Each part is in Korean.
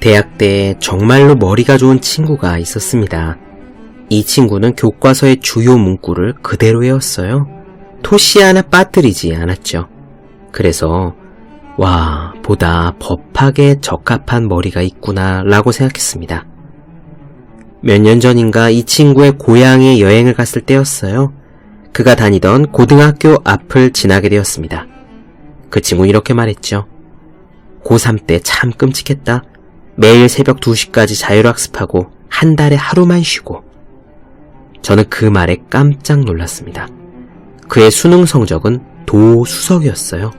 대학 때 정말로 머리가 좋은 친구가 있었습니다. 이 친구는 교과서의 주요 문구를 그대로 외웠어요. 토시 하나 빠뜨리지 않았죠. 그래서 와, 보다 법학에 적합한 머리가 있구나 라고 생각했습니다. 몇 년 전인가 이 친구의 고향에 여행을 갔을 때였어요. 그가 다니던 고등학교 앞을 지나게 되었습니다. 그 친구는 이렇게 말했죠. 고3 때 참 끔찍했다. 매일 새벽 2시까지 자율학습하고 한 달에 하루만 쉬고. 저는 그 말에 깜짝 놀랐습니다. 그의 수능 성적은 도수석이었어요.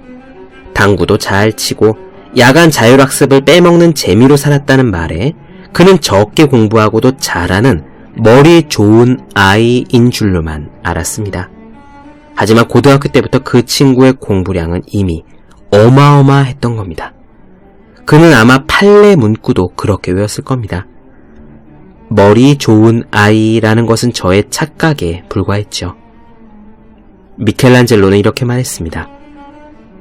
당구도 잘 치고 야간 자율학습을 빼먹는 재미로 살았다는 말에 그는 적게 공부하고도 잘하는 머리 좋은 아이인 줄로만 알았습니다. 하지만 고등학교 때부터 그 친구의 공부량은 이미 어마어마했던 겁니다. 그는 아마 판례 문구도 그렇게 외웠을 겁니다. 머리 좋은 아이라는 것은 저의 착각에 불과했죠. 미켈란젤로는 이렇게 말했습니다.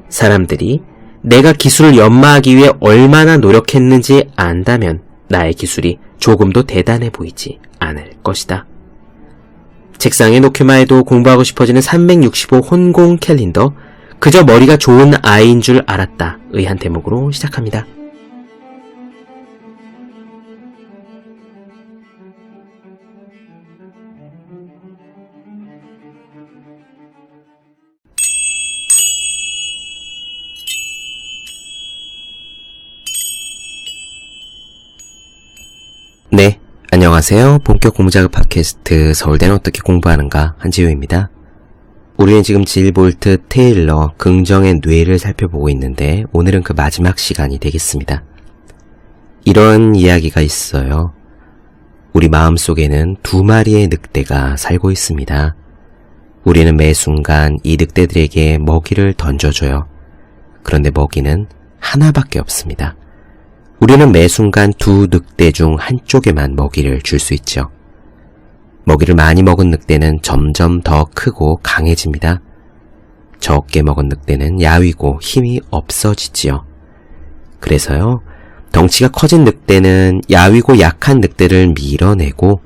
사람들이 내가 기술을 연마하기 위해 얼마나 노력했는지 안다면 나의 기술이 조금도 대단해 보이지 않을 것이다. 책상에 놓기만 해도 공부하고 싶어지는 365 혼공 캘린더, 그저 머리가 좋은 아이인 줄 알았다. 의한 대목으로 시작합니다. 네, 안녕하세요. 본격 공부작업 팟캐스트 서울대는 어떻게 공부하는가 한지우입니다. 우리는 지금 질 볼트 테일러 긍정의 뇌를 살펴보고 있는데 오늘은 그 마지막 시간이 되겠습니다. 이런 이야기가 있어요. 우리 마음 속에는 두 마리의 늑대가 살고 있습니다. 우리는 매 순간 이 늑대들에게 먹이를 던져줘요. 그런데 먹이는 하나밖에 없습니다. 우리는 매 순간 두 늑대 중 한쪽에만 먹이를 줄 수 있죠. 먹이를 많이 먹은 늑대는 점점 더 크고 강해집니다. 적게 먹은 늑대는 야위고 힘이 없어지지요. 그래서요, 덩치가 커진 늑대는 야위고 약한 늑대를 밀어내고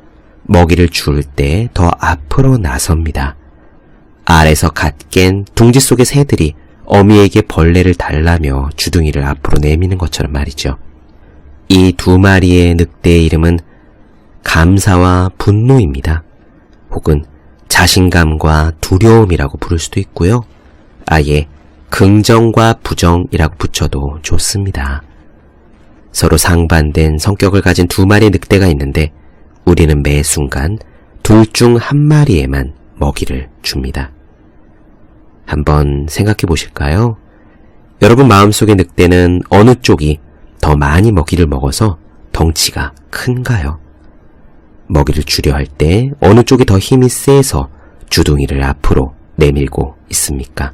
먹이를 줄 때 더 앞으로 나섭니다. 알에서 갓 깬 둥지 속의 새들이 어미에게 벌레를 달라며 주둥이를 앞으로 내미는 것처럼 말이죠. 이 두 마리의 늑대의 이름은 감사와 분노입니다. 혹은 자신감과 두려움이라고 부를 수도 있고요. 아예 긍정과 부정이라고 붙여도 좋습니다. 서로 상반된 성격을 가진 두 마리의 늑대가 있는데 우리는 매 순간 둘 중 한 마리에만 먹이를 줍니다. 한번 생각해 보실까요? 여러분 마음속의 늑대는 어느 쪽이 더 많이 먹이를 먹어서 덩치가 큰가요? 먹이를 주려 할 때 어느 쪽이 더 힘이 세서 주둥이를 앞으로 내밀고 있습니까?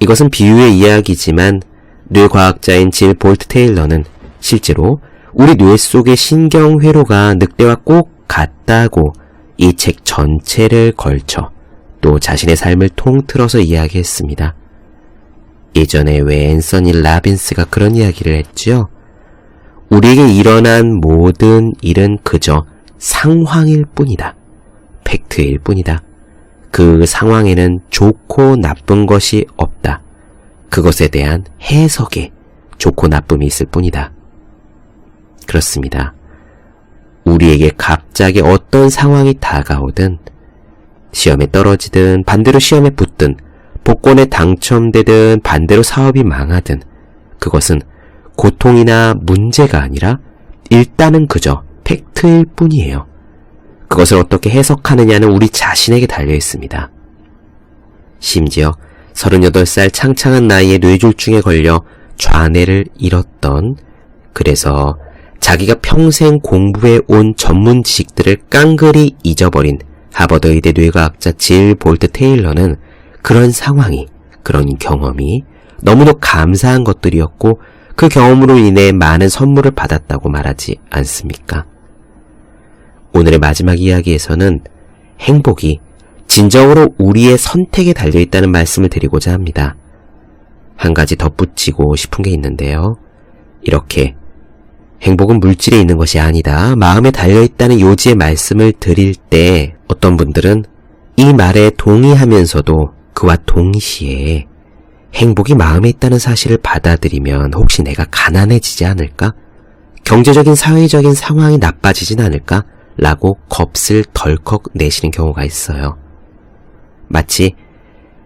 이것은 비유의 이야기지만 뇌과학자인 질 볼트 테일러는 실제로 우리 뇌 속의 신경회로가 늑대와 꼭 같다고 이 책 전체를 걸쳐 또 자신의 삶을 통틀어서 이야기했습니다. 예전에 왜 앤서니 라빈스가 그런 이야기를 했지요? 우리에게 일어난 모든 일은 그저 상황일 뿐이다. 팩트일 뿐이다. 그 상황에는 좋고 나쁜 것이 없다. 그것에 대한 해석에 좋고 나쁨이 있을 뿐이다. 그렇습니다. 우리에게 갑자기 어떤 상황이 다가오든, 시험에 떨어지든, 반대로 시험에 붙든, 복권에 당첨되든, 반대로 사업이 망하든, 그것은 고통이나 문제가 아니라 일단은 그저 팩트일 뿐이에요. 그것을 어떻게 해석하느냐는 우리 자신에게 달려 있습니다. 심지어 38살 창창한 나이에 뇌졸중에 걸려 좌뇌를 잃었던 그래서 자기가 평생 공부해 온 전문 지식들을 깡그리 잊어버린 하버드 의대 뇌과학자 질 볼트 테일러는 그런 상황이, 그런 경험이 너무도 감사한 것들이었고 그 경험으로 인해 많은 선물을 받았다고 말하지 않습니까? 오늘의 마지막 이야기에서는 행복이 진정으로 우리의 선택에 달려 있다는 말씀을 드리고자 합니다. 한 가지 덧붙이고 싶은 게 있는데요. 이렇게 행복은 물질에 있는 것이 아니다. 마음에 달려 있다는 요지의 말씀을 드릴 때 어떤 분들은 이 말에 동의하면서도 그와 동시에 행복이 마음에 있다는 사실을 받아들이면 혹시 내가 가난해지지 않을까? 경제적인 사회적인 상황이 나빠지진 않을까? 라고 겁을 덜컥 내시는 경우가 있어요. 마치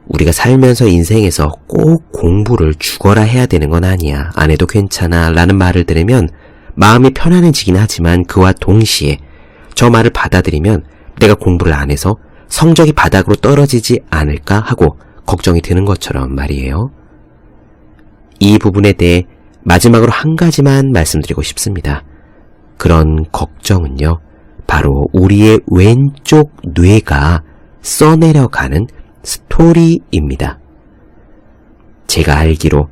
우리가 살면서 인생에서 꼭 공부를 죽어라 해야 되는 건 아니야. 안 해도 괜찮아. 라는 말을 들으면 마음이 편안해지긴 하지만 그와 동시에 저 말을 받아들이면 내가 공부를 안 해서 성적이 바닥으로 떨어지지 않을까 하고 걱정이 드는 것처럼 말이에요. 이 부분에 대해 마지막으로 한 가지만 말씀드리고 싶습니다. 그런 걱정은요, 바로 우리의 왼쪽 뇌가 써내려가는 스토리입니다. 제가 알기로,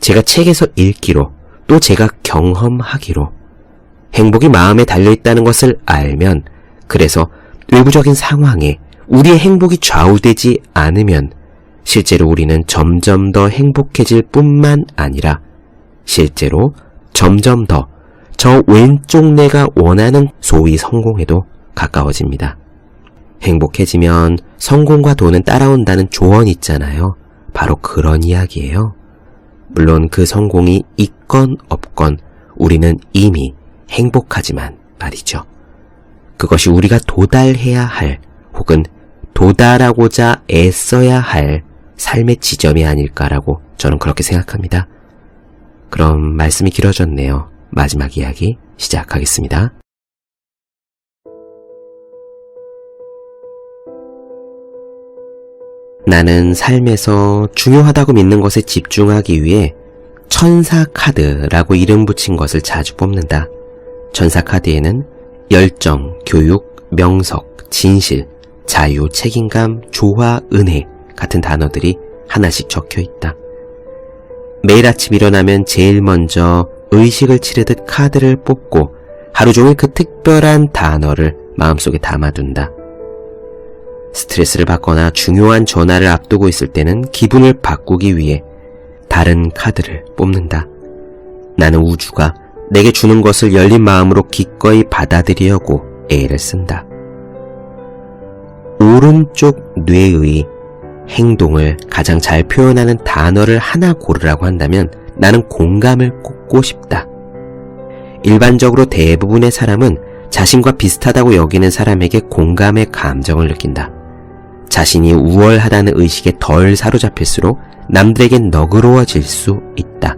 제가 책에서 읽기로, 또 제가 경험하기로, 행복이 마음에 달려있다는 것을 알면, 그래서 외부적인 상황에 우리의 행복이 좌우되지 않으면, 실제로 우리는 점점 더 행복해질 뿐만 아니라, 실제로 점점 더 저 왼쪽 뇌가 원하는 소위 성공에도 가까워집니다. 행복해지면 성공과 돈은 따라온다는 조언 있잖아요. 바로 그런 이야기예요. 물론 그 성공이 있건 없건 우리는 이미 행복하지만 말이죠. 그것이 우리가 도달해야 할 혹은 도달하고자 애써야 할 삶의 지점이 아닐까라고 저는 그렇게 생각합니다. 그럼 말씀이 길어졌네요. 마지막 이야기 시작하겠습니다. 나는 삶에서 중요하다고 믿는 것에 집중하기 위해 천사 카드라고 이름 붙인 것을 자주 뽑는다. 천사 카드에는 열정, 교육, 명석, 진실, 자유, 책임감, 조화, 은혜 같은 단어들이 하나씩 적혀 있다. 매일 아침 일어나면 제일 먼저 의식을 치르듯 카드를 뽑고 하루 종일 그 특별한 단어를 마음속에 담아둔다. 스트레스를 받거나 중요한 전화를 앞두고 있을 때는 기분을 바꾸기 위해 다른 카드를 뽑는다. 나는 우주가 내게 주는 것을 열린 마음으로 기꺼이 받아들이려고 애를 쓴다. 오른쪽 뇌의 행동을 가장 잘 표현하는 단어를 하나 고르라고 한다면 나는 공감을 꼽고 싶다. 일반적으로 대부분의 사람은 자신과 비슷하다고 여기는 사람에게 공감의 감정을 느낀다. 자신이 우월하다는 의식에 덜 사로잡힐수록 남들에겐 너그러워질 수 있다.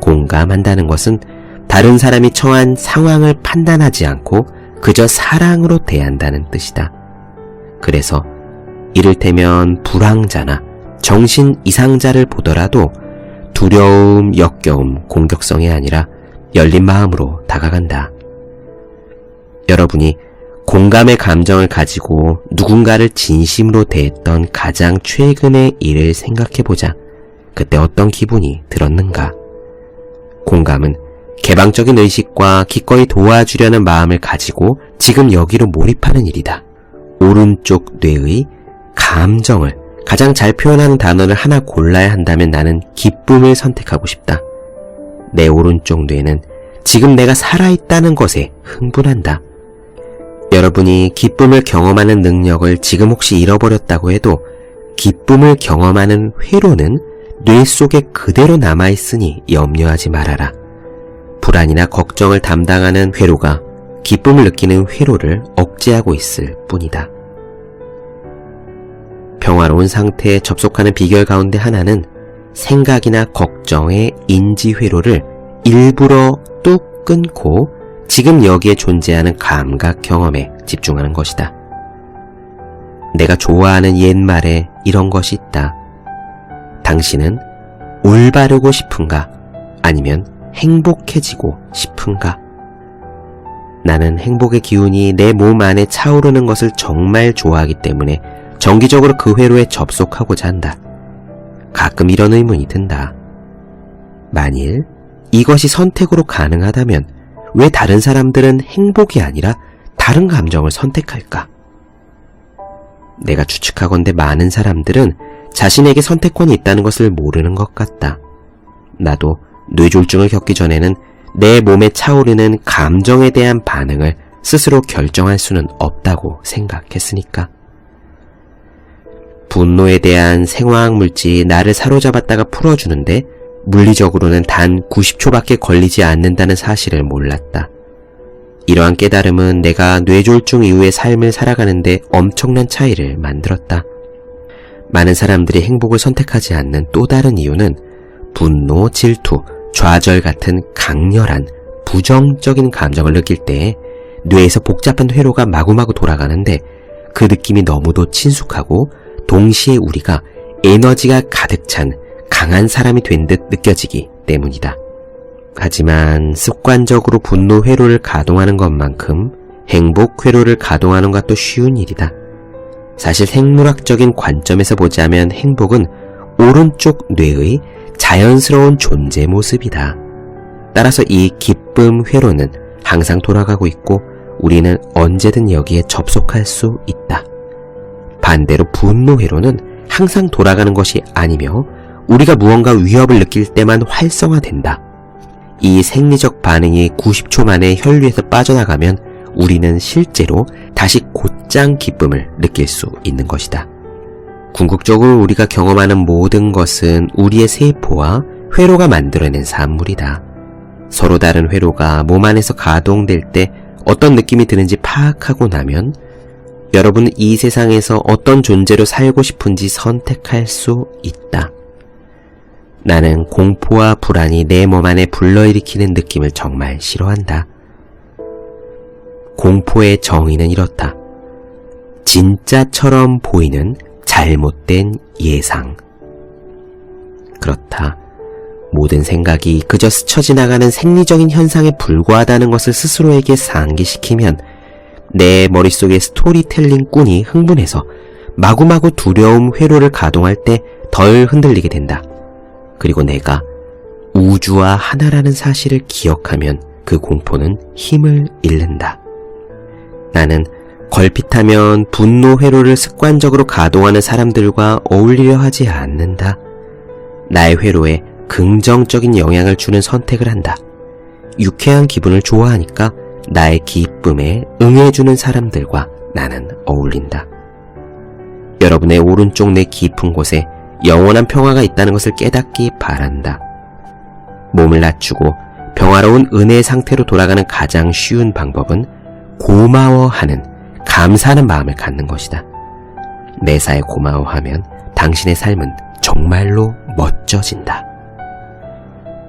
공감한다는 것은 다른 사람이 처한 상황을 판단하지 않고 그저 사랑으로 대한다는 뜻이다. 그래서 이를테면 불황자나 정신 이상자를 보더라도 두려움, 역겨움, 공격성이 아니라 열린 마음으로 다가간다. 여러분이 공감의 감정을 가지고 누군가를 진심으로 대했던 가장 최근의 일을 생각해보자. 그때 어떤 기분이 들었는가? 공감은 개방적인 의식과 기꺼이 도와주려는 마음을 가지고 지금 여기로 몰입하는 일이다. 오른쪽 뇌의 감정을 가장 잘 표현하는 단어를 하나 골라야 한다면 나는 기쁨을 선택하고 싶다. 내 오른쪽 뇌는 지금 내가 살아있다는 것에 흥분한다. 여러분이 기쁨을 경험하는 능력을 지금 혹시 잃어버렸다고 해도 기쁨을 경험하는 회로는 뇌 속에 그대로 남아있으니 염려하지 말아라. 불안이나 걱정을 담당하는 회로가 기쁨을 느끼는 회로를 억제하고 있을 뿐이다. 평화로운 상태에 접속하는 비결 가운데 하나는 생각이나 걱정의 인지 회로를 일부러 뚝 끊고 지금 여기에 존재하는 감각 경험에 집중하는 것이다. 내가 좋아하는 옛말에 이런 것이 있다. 당신은 올바르고 싶은가? 아니면 행복해지고 싶은가? 나는 행복의 기운이 내 몸 안에 차오르는 것을 정말 좋아하기 때문에 정기적으로 그 회로에 접속하고자 한다. 가끔 이런 의문이 든다. 만일 이것이 선택으로 가능하다면 왜 다른 사람들은 행복이 아니라 다른 감정을 선택할까? 내가 추측하건대 많은 사람들은 자신에게 선택권이 있다는 것을 모르는 것 같다. 나도 뇌졸중을 겪기 전에는 내 몸에 차오르는 감정에 대한 반응을 스스로 결정할 수는 없다고 생각했으니까. 분노에 대한 생화학 물질이 나를 사로잡았다가 풀어주는데 물리적으로는 단 90초밖에 걸리지 않는다는 사실을 몰랐다. 이러한 깨달음은 내가 뇌졸중 이후의 삶을 살아가는데 엄청난 차이를 만들었다. 많은 사람들이 행복을 선택하지 않는 또 다른 이유는 분노, 질투, 좌절 같은 강렬한 부정적인 감정을 느낄 때 뇌에서 복잡한 회로가 마구마구 돌아가는데 그 느낌이 너무도 친숙하고 동시에 우리가 에너지가 가득 찬 강한 사람이 된 듯 느껴지기 때문이다. 하지만 습관적으로 분노 회로를 가동하는 것만큼 행복 회로를 가동하는 것도 쉬운 일이다. 사실 생물학적인 관점에서 보자면 행복은 오른쪽 뇌의 자연스러운 존재 모습이다. 따라서 이 기쁨 회로는 항상 돌아가고 있고 우리는 언제든 여기에 접속할 수 있다. 반대로 분노 회로는 항상 돌아가는 것이 아니며 우리가 무언가 위협을 느낄 때만 활성화된다. 이 생리적 반응이 90초 만에 혈류에서 빠져나가면 우리는 실제로 다시 곧장 기쁨을 느낄 수 있는 것이다. 궁극적으로 우리가 경험하는 모든 것은 우리의 세포와 회로가 만들어낸 산물이다. 서로 다른 회로가 몸 안에서 가동될 때 어떤 느낌이 드는지 파악하고 나면 여러분은 이 세상에서 어떤 존재로 살고 싶은지 선택할 수 있다. 나는 공포와 불안이 내 몸 안에 불러일으키는 느낌을 정말 싫어한다. 공포의 정의는 이렇다. 진짜처럼 보이는 잘못된 예상. 그렇다. 모든 생각이 그저 스쳐 지나가는 생리적인 현상에 불과하다는 것을 스스로에게 상기시키면 내 머릿속의 스토리텔링 꾼이 흥분해서 마구마구 두려움 회로를 가동할 때 덜 흔들리게 된다. 그리고 내가 우주와 하나라는 사실을 기억하면 그 공포는 힘을 잃는다. 나는 걸핏하면 분노 회로를 습관적으로 가동하는 사람들과 어울리려 하지 않는다. 나의 회로에 긍정적인 영향을 주는 선택을 한다. 유쾌한 기분을 좋아하니까 나의 기쁨에 응해주는 사람들과 나는 어울린다. 여러분의 오른쪽 내 깊은 곳에 영원한 평화가 있다는 것을 깨닫기 바란다. 몸을 낮추고 평화로운 은혜 상태로 돌아가는 가장 쉬운 방법은 고마워하는, 감사하는 마음을 갖는 것이다. 매사에 고마워하면 당신의 삶은 정말로 멋져진다.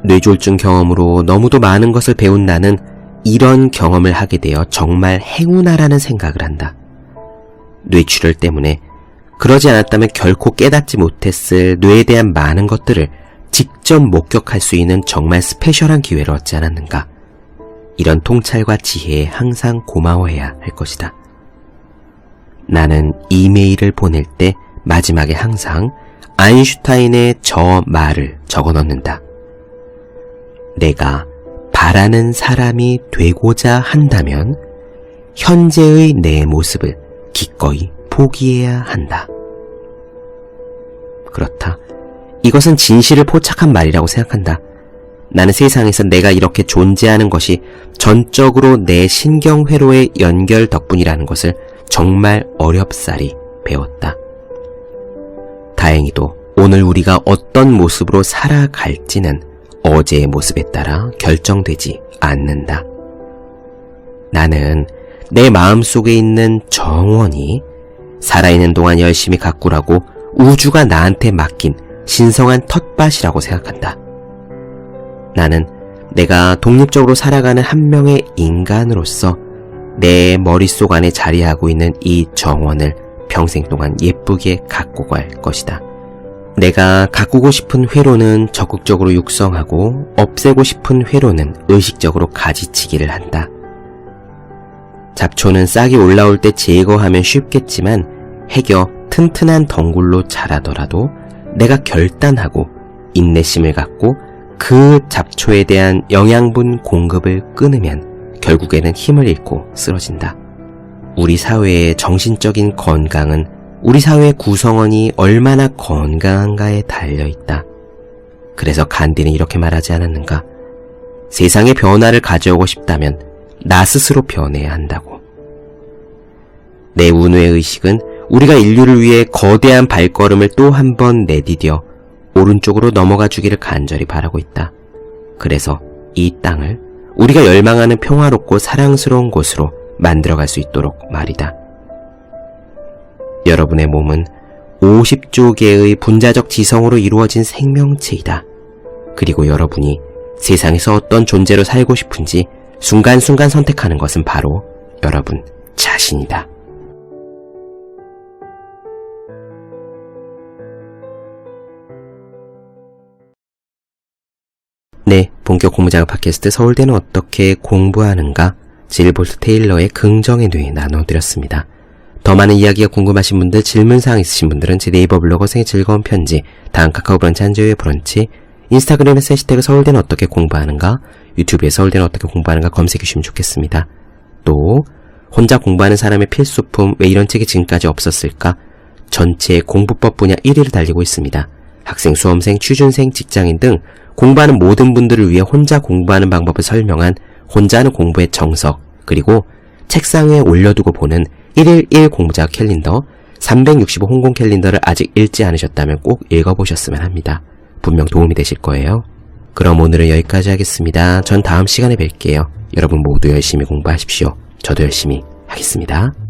뇌졸중 경험으로 너무도 많은 것을 배운 나는 이런 경험을 하게 되어 정말 행운아라는 생각을 한다. 뇌출혈 때문에 그러지 않았다면 결코 깨닫지 못했을 뇌에 대한 많은 것들을 직접 목격할 수 있는 정말 스페셜한 기회를 얻지 않았는가. 이런 통찰과 지혜에 항상 고마워해야 할 것이다. 나는 이메일을 보낼 때 마지막에 항상 아인슈타인의 저 말을 적어 넣는다. 내가 바라는 사람이 되고자 한다면 현재의 내 모습을 기꺼이 포기해야 한다. 그렇다. 이것은 진실을 포착한 말이라고 생각한다. 나는 세상에서 내가 이렇게 존재하는 것이 전적으로 내 신경회로의 연결 덕분이라는 것을 정말 어렵사리 배웠다. 다행히도 오늘 우리가 어떤 모습으로 살아갈지는 어제의 모습에 따라 결정되지 않는다. 나는 내 마음 속에 있는 정원이 살아있는 동안 열심히 가꾸라고 우주가 나한테 맡긴 신성한 텃밭이라고 생각한다. 나는 내가 독립적으로 살아가는 한 명의 인간으로서 내 머릿속 안에 자리하고 있는 이 정원을 평생 동안 예쁘게 가꾸고 갈 것이다. 내가 가꾸고 싶은 회로는 적극적으로 육성하고 없애고 싶은 회로는 의식적으로 가지치기를 한다. 잡초는 싹이 올라올 때 제거하면 쉽겠지만 해겨 튼튼한 덩굴로 자라더라도 내가 결단하고 인내심을 갖고 그 잡초에 대한 영양분 공급을 끊으면 결국에는 힘을 잃고 쓰러진다. 우리 사회의 정신적인 건강은 우리 사회의 구성원이 얼마나 건강한가에 달려 있다. 그래서 간디는 이렇게 말하지 않았는가? 세상의 변화를 가져오고 싶다면 나 스스로 변해야 한다고. 내 운우의 의식은 우리가 인류를 위해 거대한 발걸음을 또 한 번 내디뎌 오른쪽으로 넘어가 주기를 간절히 바라고 있다. 그래서 이 땅을 우리가 열망하는 평화롭고 사랑스러운 곳으로 만들어갈 수 있도록 말이다. 여러분의 몸은 50조 개의 분자적 지성으로 이루어진 생명체이다. 그리고 여러분이 세상에서 어떤 존재로 살고 싶은지 순간순간 선택하는 것은 바로 여러분 자신이다. 네, 본격 공부작업 팟캐스트 서울대는 어떻게 공부하는가? 질볼트 테일러의 긍정의 뇌 나눠드렸습니다. 더 많은 이야기가 궁금하신 분들, 질문사항 있으신 분들은 제 네이버 블로그 생의 즐거운 편지, 다음 카카오 브런치 한주의 브런치, 인스타그램에서 해시태그 서울대는 어떻게 공부하는가, 유튜브에 서울대는 어떻게 공부하는가 검색해 주시면 좋겠습니다. 또, 혼자 공부하는 사람의 필수품, 왜 이런 책이 지금까지 없었을까? 전체 공부법 분야 1위를 달리고 있습니다. 학생, 수험생, 취준생, 직장인 등 공부하는 모든 분들을 위해 혼자 공부하는 방법을 설명한 혼자 하는 공부의 정석, 그리고 책상 위에 올려두고 보는 1일 1 공부작 캘린더, 365 홍콩 캘린더를 아직 읽지 않으셨다면 꼭 읽어보셨으면 합니다. 분명 도움이 되실 거예요. 그럼 오늘은 여기까지 하겠습니다. 전 다음 시간에 뵐게요. 여러분 모두 열심히 공부하십시오. 저도 열심히 하겠습니다.